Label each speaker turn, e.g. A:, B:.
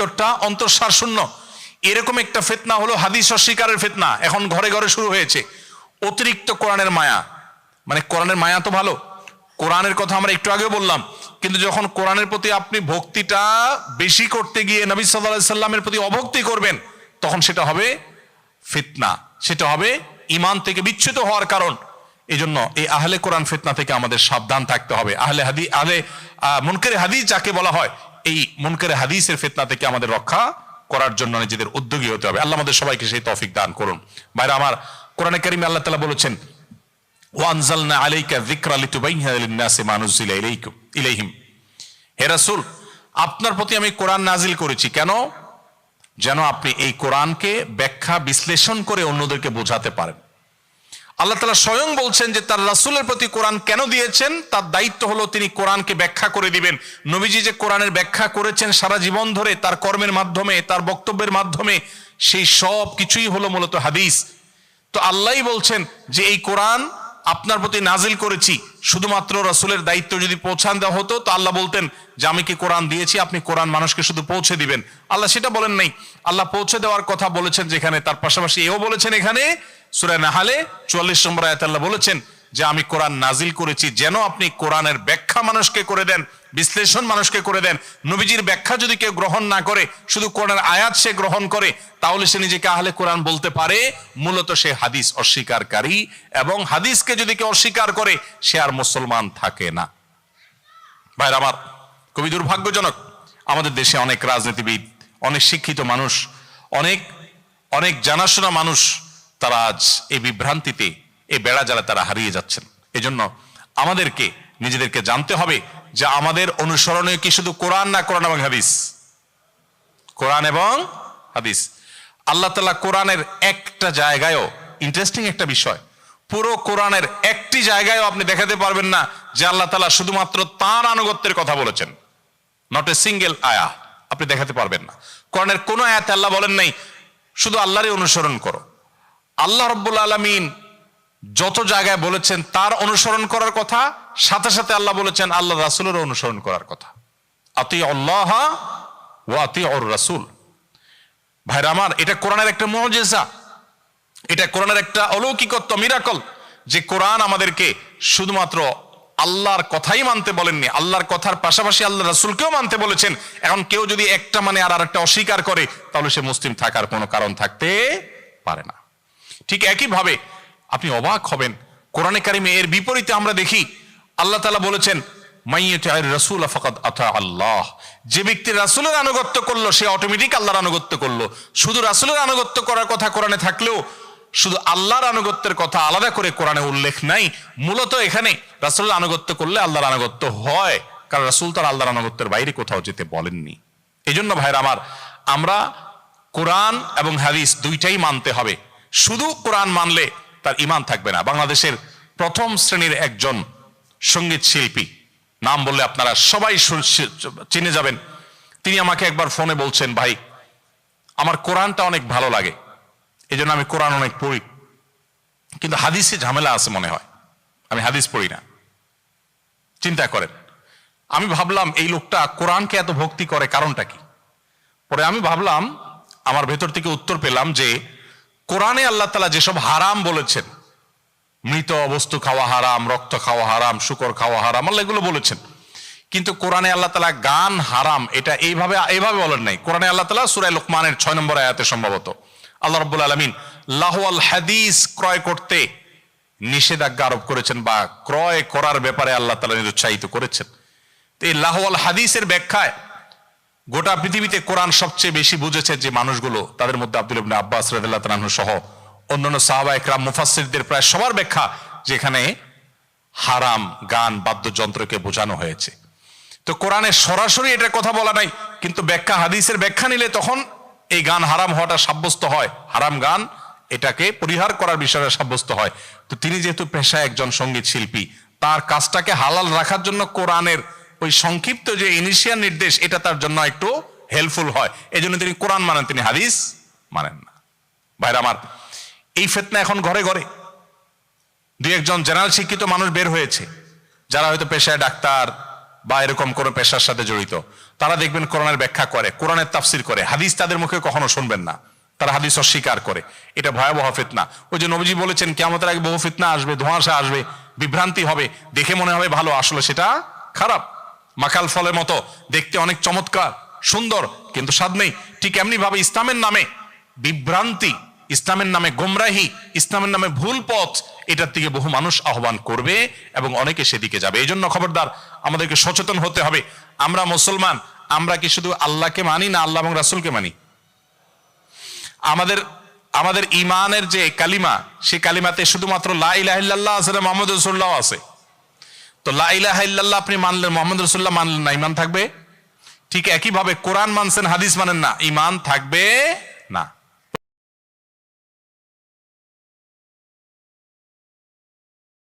A: ভেতরটা অন্তঃসার শূন্য। এরকম একটা ফেতনা হলো হাদিস অস্বীকারের ফেতনা। এখন ঘরে ঘরে শুরু হয়েছে। অতিরিক্ত কোরআনের মায়া। মানে কোরআনের মায়া তো ভালো। কোরআনের কথা আমরা একটু আগে বললাম। কিন্তু যখন কোরআনের প্রতি আপনি ভক্তিটা বেশি করতে গিয়ে নবী সাল্লাহ সাল্লামের প্রতি অভক্তি করবেন, তখন সেটা হবে ফিতনা। সেটা হবে ইমান থেকে বিচ্যুত হওয়ার কারণ। এই জন্য এই আহলে কোরআন ফিতনা থেকে আমাদের সাবধান থাকতে হবে। আহলে হাদি, আহলে মুনকারে হাদিস যাকে বলা হয় এই মুনকারে হাদিসের ফেতনা থেকে আমাদের রক্ষা করার জন্য নিজেদের উদ্যোগী হতে হবে। আল্লাহ আমাদের সবাইকে সেই তৌফিক দান করুন। ভাইরা, আমার কোরআনে কারিমে আল্লাহ তাআলা বলেছেন ওয়ানজালনা আলাইকা যিকরা লিতুবাইয়িনা লিন-নাসি মা নুজিলা ইলাইহিম। হে আপনার প্রতি আমি কোরআন নাজিল করেছি কেন? যেন আপনি এই কোরআনকে ব্যাখ্যা বিশ্লেষণ করে অন্যদেরকে বোঝাতে পারেন। আল্লাহ তালা স্বয়ং বলছেন যে তার রাসুলের প্রতি কোরআন কেন দিয়েছেন? তার দায়িত্ব হলো তিনি কোরআনকে ব্যাখ্যা করে দিবেন। নবীজি যে কোরআনের ব্যাখ্যা করেছেন সারা জীবন ধরে, তার কর্মের মাধ্যমে, তার বক্তব্যের মাধ্যমে, সেই সব কিছুই হলো মূলত হাদিস। তো আল্লাহ বলছেন যে এই কোরআন আপনার প্রতি নাজিল করেছি, শুধুমাত্র রসুলের দায়িত্ব যদি পৌঁছান দেওয়া হতো, তো আল্লাহ বলতেন, যে আমি কি কোরআন দিয়েছি, আপনি কোরআন মানুষকে শুধু পৌঁছে দিবেন। আল্লাহ সেটা বলেন নাই। আল্লাহ পৌঁছে দেওয়ার কথা বলেছেন যেখানে, তার পাশাপাশি এও বলেছেন এখানে সুরায় নাহালে চুয়াল্লিশ নম্বর আয়াত আল্লাহ বলেছেন যে, আমি কোরআন নাজিল করেছি, যেন আপনি কোরআনের ব্যাখ্যা মানুষকে করে দেন। বিশ্লেষণ মানুষকে করে দেন। নবীজির ব্যাখ্যা যদি কেউ গ্রহণ না করে, শুধু কোরআন আয়াত সে গ্রহণ করে, তাহলে সে নিজেকে আহলে কোরআন বলতে পারে, মূলত সে হাদিস অস্বীকারী এবং হাদিসকে যদি কেউ অস্বীকার করে, সে আর মুসলমান থাকে না। ভাইর আমার, খুবই দুর্ভাগ্যজনক, আমাদের দেশে অনেক রাজনীতিবিদ, অনেক শিক্ষিত মানুষ, অনেক অনেক জানাশোনা মানুষ, তারা আজ এই বিভ্রান্তিতে, এই বেড়া যারা তারা হারিয়ে যাচ্ছেন। এজন্য আমাদেরকে, নিজেদেরকে জানতে হবে যে আমাদের অনুসরণে কি শুধু কোরআন না কোরআন এবং হাদিস? কোরআন এবং হাদিস। আল্লাহ তালা কোরআনের একটা জায়গায়ও ইন্টারেস্টিং একটা বিষয়, পুরো কোরআনের একটি জায়গায়ও আপনি দেখাতে পারবেন না যে আল্লাহ তালা শুধুমাত্র তার আনুগত্যের কথা বলেছেন। নট এ সিঙ্গেল আয়া আপনি দেখাতে পারবেন না। কোরআনের কোনো আয়াত আল্লাহ বলেন নাই, শুধু আল্লাহরই অনুসরণ করো। আল্লাহ রব্বুল আলমিন যত জায়গায় বলেছেন, তার অনুসরণ করার কথা সাথে সাথে আল্লাহ বলেছেন, আল্লাহ রাসুলের অনুসরণ করার কথা। আতি আল্লাহ ও আতি অর রাসুল। ভাইরা আমার, এটা কোরআনের একটা মজেজা। এটা কোরআনের একটা অলৌকিকত্ব, মিরাকল, যে কোরআন আমাদেরকে শুধুমাত্র আল্লাহর কথাই মানতে বলেননি, আল্লাহর কথার পাশাপাশি আল্লাহ রাসুলকেও মানতে বলেছেন। এখন কেউ যদি একটা মানে আর আরেকটা অস্বীকার করে, তাহলে সে মুসলিম থাকার কোনো কারণ থাকতে পারে না। ঠিক একইভাবে আপনি অবাক হবেন, কোরআনে কারিমে এর বিপরীতে আমরা দেখি আল্লাহ তালা বলেছেন আল্লাহ। যে ব্যক্তি রাসুলের আনুগত্য করল, সে অটোমেটিক আল্লাহর আনুগত্য করল। শুধু রাসুলের আনুগত্য করার কথা কোরআনে থাকলেও, শুধু আল্লাহর আনুগত্যের কথা আলাদা করে কোরআনে উল্লেখ নাই। মূলত এখানে রাসুলের আনুগত্য করলে আল্লাহর আনুগত্য হয়, কারণ রাসুল তার আল্লাহর আনুগত্যের বাইরে কোথাও যেতে বলেননি। এই জন্য ভাইরা আমার, আমরা কোরআন এবং হাদিস দুইটাই মানতে হবে। শুধু কোরআন মানলে তার ইমান থাকবে না। বাংলাদেশের প্রথম শ্রেণির একজন সংগীত শিল্পী। নাম বললে আপনারা সবাই চিনে যাবেন। তিনি আমাকে একবার ফোনে বলছেন, ভাই, আমার কোরআনটা অনেক ভালো লাগে। এই জন্য আমি কোরআন অনেক পড়ি। কিন্তু হাদিসে ঝামেলা আছে মনে হয়। আমি হাদিস পড়ি না। চিন্তা করেন। আমি ভাবলাম, এই লোকটা কোরআনকে এত ভক্তি করে কারণটা কি? পরে আমি ভাবলাম, আমার ভেতর থেকে উত্তর পেলাম যে, কোরআনে আল্লাহ তালা যেসব হারাম বলেছেন মৃত বস্তু খাওয়া হারাম, রক্ত খাওয়া হারাম, শুকর খাওয়া হারাম, আল্লাহ এগুলো বলেছেন। কিন্তু কোরআনে আল্লাহ তালা গান হারাম, এটা এইভাবে এইভাবে বলেন নাই। কোরআনে আল্লাহ তালা সুরাই লোকমানের ছয় নম্বর আয়াতে সম্ভবত। আল্লাহ রব্বুল আলমিন লাহওয়াল হাদিস ক্রয় করতে নিষেধাজ্ঞা আরোপ করেছেন বা ক্রয় করার ব্যাপারে আল্লাহ তালা নিরুৎসাহিত করেছেন। তো এই লাহওয়াল হাদিসের ব্যাখ্যায় গোটা পৃথিবীতে কোরআন সবচেয়ে বেশি বুঝেছে যে মানুষগুলো, তাদের মধ্যে আব্দুল আব্বাস তালাহু সহ অন্যান্য সাহাবা একরাম, মুফাসসিরদের প্রায় সবার ব্যাখ্যা যেখানে হারাম গান বাদ্যযন্ত্রকে বোঝানো হয়েছে। তো কোরআনে সরাসরি এটার কথা বলা নাই, কিন্তু ব্যাখ্যা হাদিসের ব্যাখ্যা নিলে তখন এই গান হারাম হওয়াটা সাব্যস্ত হয়। হারাম গান এটাকে পরিহার করার বিষয়ে সাব্যস্ত হয়। তো তিনি যেহেতু পেশায় একজন সংগীত শিল্পী, তার কাজটাকে হালাল রাখার জন্য কোরআনের ওই সংক্ষিপ্ত যে ইনিশিয়াল নির্দেশ, এটা তার জন্য একটু হেল্পফুল হয়। এই তিনি কোরআন মানেন, তিনি হাদিস মানেন না। ভাইরা আমার এই ফেতনা এখন ঘরে ঘরে। দু একজন জেনারেল শিক্ষিত মানুষ বের হয়েছে, যারা হয়তো পেশায় ডাক্তার বা এরকম কোনো পেশার সাথে জড়িত। তারা দেখবেন কোরআনের ব্যাখ্যা করে, কোরআনের তাফসির করে। হাদিস তাদের মুখে কখনো শুনবেন না। তারা হাদিস অস্বীকার করে। এটা ভয়াবহ ফিতনা। ওই যে নবীজি বলেছেন কেমতের আগে বহু ফিতনা আসবে, ধোঁয়াশা আসবে, বিভ্রান্তি হবে, দেখে মনে হবে ভালো, আসলে সেটা খারাপ। মাকাল ফলের মতো, দেখতে অনেক চমৎকার, সুন্দর, কিন্তু স্বাদ নেই। ঠিক এমনি ভাবে ইসলামের নামে বিভ্রান্তি ইসলামের নামে গোমরাহি, ইসলামের নামে ভুল পথ, এটার দিকে বহু মানুষ আহ্বান করবে এবং অনেকে সেদিকে যাবে। এই জন্য খবরদার, আমাদেরকে সচেতন হতে হবে। আমরা মুসলমান, আমরা কি শুধু আল্লাহকে মানি না আল্লাহ এবং রাসুলকে মানি? আমাদের আমাদের ইমানের যে কালিমা সেই কালিমাতে শুধুমাত্র লা ইলাহা আছে না মোহাম্মদ রসুল্লাহ আছে। তো লা ইল্লাল্লাহ আপনি মানলেন, মোহাম্মদ রসুল্লাহ মানলেন না ইমান থাকবে? ঠিক একইভাবে কোরআন মানছেন, হাদিস মানেন না ইমান থাকবে না।